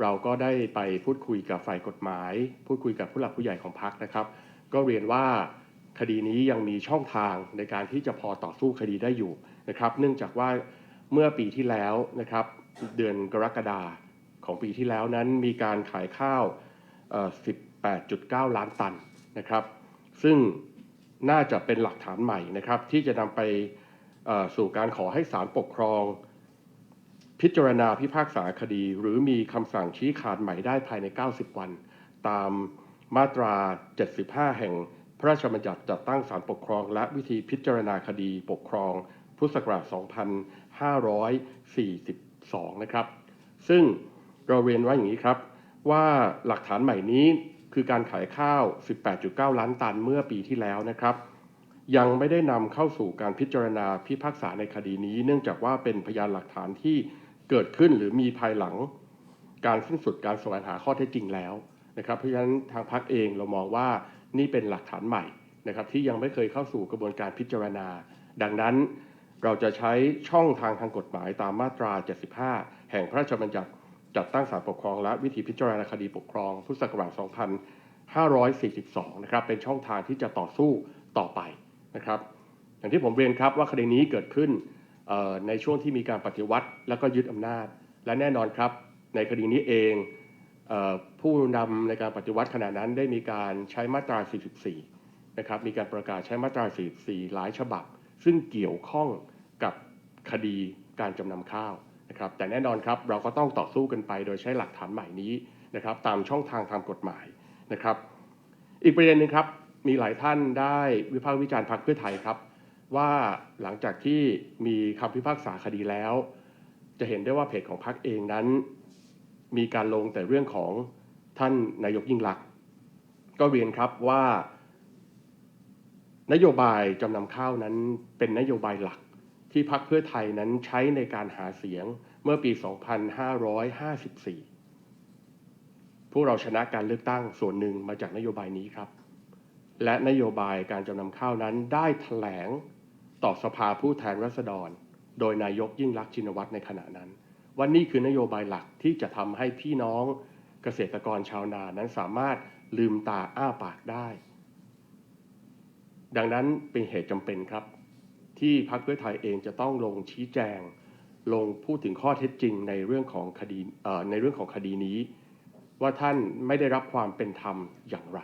เราก็ได้ไปพูดคุยกับฝ่ายกฎหมาย พูดคุยกับผู้หลักผู้ใหญ่ของพรรคนะครับ ก็เรียนว่าคดีนี้ยังมีช่องทางในการที่จะพอต่อสู้คดีได้อยู่นะครับ เนื่องจากว่าเมื่อปีที่แล้วนะครับ เดือนกรกฎาของปีที่แล้วนั้นมีการขายข้าว 18.9 ล้านตันนะครับ ซึ่งน่าจะเป็นหลักฐานใหม่นะครับ ที่จะนำไปสู่การขอให้ศาลปกครอง พิจารณาพิพากษาคดี หรือมีคำสั่งชี้ขาดใหม่ได้ภายใน 90 วัน ตามมาตรา 75 แห่งพระราชบัญญัติจัดตั้งศาลปกครอง และวิธีพิจารณาคดีปกครอง พุทธศักราช 2542 นะครับ ซึ่งเราเรียนว่าอย่างนี้ครับ ว่าหลักฐานใหม่นี้คือการขายข้าว 18.9 ล้านตันเมื่อปีที่แล้วนะครับ ยังไม่ได้นำเข้าสู่การพิจารณาพิพากษาในคดีนี้ เนื่องจากว่าเป็นพยานหลักฐานที่ เกิดขึ้นหรือมีภายหลังการสิ้นสุดการแสวงหาข้อเท็จจริงแล้วนะครับ เพราะฉะนั้นทางพักเองเรามองว่านี่เป็นหลักฐานใหม่นะครับที่ยังไม่เคยเข้าสู่กระบวนการพิจารณา ดังนั้นเราจะใช้ช่องทางทางกฎหมายตามมาตรา 75 แห่งพระราชบัญญัติจัดตั้งศาลปกครองและวิธีพิจารณาคดีปกครองพุทธศักราช 2542 นะครับเป็นช่องทางที่จะต่อสู้ต่อไปนะครับ อย่างที่ผมเรียนครับว่าคดีนี้เกิดขึ้น ในช่วงที่มีการปฏิวัติแล้วก็ยึดอำนาจ และแน่นอนครับ ในคดีนี้เองผู้นำในการปฏิวัติขณะนั้นได้มีการใช้มาตรา 44 นะครับ มีการประกาศใช้มาตรา 44 หลายฉบับ ซึ่งเกี่ยวข้องกับคดีการจำนำข้าวนะครับ แต่แน่นอนครับเราก็ต้องต่อสู้กันไป โดยใช้หลักฐานใหม่นี้นะครับ ตามช่องทางทางกฎหมายนะครับ อีกประเด็นหนึ่งครับ มีหลายท่านได้วิพากษ์วิจารณ์พรรคเพื่อไทยครับ ว่าหลังจากที่มีคำพิพากษาคดีแล้ว จะเห็นได้ว่าเพจของพรรคเองนั้น มีการลงแต่เรื่องของท่านนายกยิ่งลักษณ์ก็เรียนครับว่า นโยบายจำนำข้าวนั้นเป็นนโยบายหลักที่พรรคเพื่อไทยนั้นใช้ในการหาเสียงเมื่อปี 2554 พวกเราชนะการเลือกตั้งส่วนหนึ่งมาจากนโยบายนี้ครับ และนโยบายการจำนำข้าวนั้นได้แถลง ต่อสภาผู้แทนราษฎร โดยนายกยิ่งรักษณ์ชินวัตรในขณะนั้น ว่านี่คือนโยบายหลักที่จะทำให้พี่น้องเกษตรกรชาวนานั้นสามารถลืมตาอ้าปากได้ ดังนั้นเป็นเหตุจำเป็นครับ ที่พรรคเพื่อไทยเองจะต้องลงชี้แจง ลงพูดถึงข้อเท็จจริงในเรื่องของคดีในเรื่องของคดีนี้ ว่าท่านไม่ได้รับความเป็นธรรมอย่างไร